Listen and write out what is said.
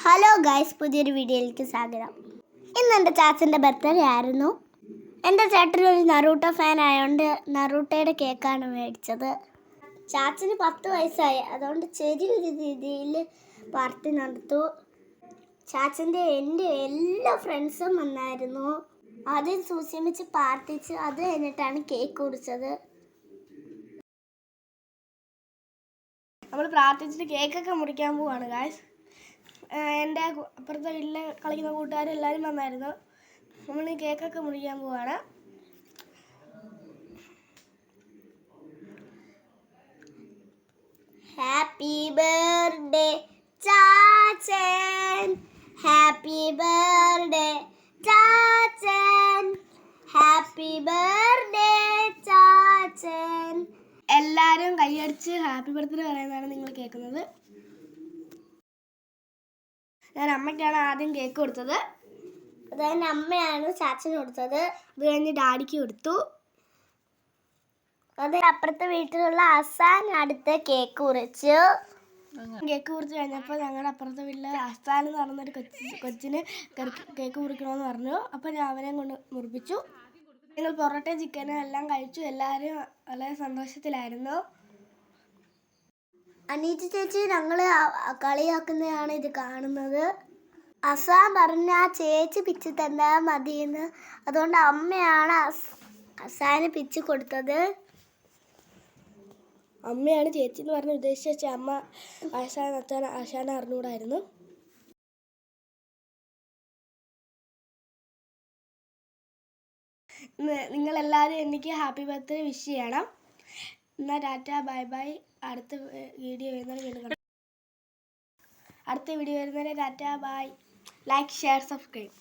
Hello guys പുതിയൊരു വീഡിയോയിലേക്ക് സ്വാഗതം. ഇന്ന് എന്റെ ചാച്ചന്റെ ബർത്ത്ഡേ ആയിരുന്നു. എന്റെ ചേട്ടൻ ഒരു നറൂട്ട ഫാൻ ആയതുകൊണ്ട് നറൂട്ടയുടെ കേക്കാണ് മേടിച്ചത്. ചാച്ചന് പത്ത് വയസ്സായി. അതുകൊണ്ട് ചെറിയൊരു രീതിയിൽ പാർട്ടി നടത്തു. ചാച്ചന്റെ എന്റെ എല്ലാ ഫ്രണ്ട്സും വന്നായിരുന്നു. ആദ്യം സൂസ്യം വെച്ച് പാർട്ടിച്ച് അത് കഴിഞ്ഞിട്ടാണ് കേക്ക് കുടിച്ചത്. നമ്മൾ പ്രാർത്ഥിച്ചിട്ട് കേക്കൊക്കെ മുറിക്കാൻ പോവാണ് ഗായ്സ് എന്റെ അപ്പുറത്തെ വീട്ടിൽ കളിക്കുന്ന കൂട്ടുകാരെല്ലാവരും വന്നായിരുന്നു. നമ്മൾ കേക്കൊക്കെ മുറിക്കാൻ പോവാണ്. ഹാപ്പി ബർത്ത്ഡേ ചാച്ചൻ. ഹാപ്പി ബർത്ത്ഡേ ചാച്ചൻ. ഹാപ്പി ബർത്ത്ഡേ ചാച്ചൻ. എല്ലാവരും കൈയടിച്ച് ഹാപ്പി ബർത്ത്ഡേ പറയുന്നതാണ് നിങ്ങൾ കേൾക്കുന്നത്. ഞാൻ അമ്മയ്ക്കാണ് ആദ്യം കേക്ക് കൊടുത്തത്. അതായത് അമ്മയാണ് ചാച്ചന് കൊടുത്തത്. അത് കഴിഞ്ഞ് ഡാഡിക്ക് കൊടുത്തു. അത് അപ്പുറത്തെ വീട്ടിലുള്ള അസാൻ അടുത്ത് കേക്ക് കുറിച്ചു. കേക്ക് കുറിച്ച് കഴിഞ്ഞപ്പോൾ ഞങ്ങളുടെ അപ്പുറത്തെ വീട്ടിൽ അസാൻ എന്ന് പറഞ്ഞൊരു കൊച്ചി കൊച്ചിന് കേക്ക് മുറിക്കണമെന്ന് പറഞ്ഞു. അപ്പോൾ ഞാൻ അവനെ കൊണ്ട് മുറിപ്പിച്ചു. ഞങ്ങൾ പൊറോട്ടയും ചിക്കനും എല്ലാം കഴിച്ചു. എല്ലാവരും വളരെ സന്തോഷത്തിലായിരുന്നു. അനീറ്റ് ചേച്ചി ഞങ്ങളെ കളിയാക്കുന്നതാണ് ഇത് കാണുന്നത്. അസാൻ പറഞ്ഞ ആ ചേച്ചി പിച്ച് തന്നാൽ മതിയെന്ന്. അതുകൊണ്ട് അമ്മയാണ് അസ്- അസാന് പിച്ച് കൊടുത്തത്. അമ്മയാണ് ചേച്ചി എന്ന് പറഞ്ഞ് ഉദ്ദേശിച്ച അമ്മ ആശാൻ അച്ഛൻ ആശാൻ അറിഞ്ഞുകൂടായിരുന്നു. നിങ്ങളെല്ലാവരും എനിക്ക് ഹാപ്പി ബർത്ത്ഡേ വിഷ് ചെയ്യണം. എന്നാൽ ടാറ്റ ബൈ ബൈ. അടുത്ത വീഡിയോ വരുന്നവരെ വീണ്ടും കാണാം. അടുത്ത വീഡിയോ വരുന്നവരെ tata bye. Like share subscribe.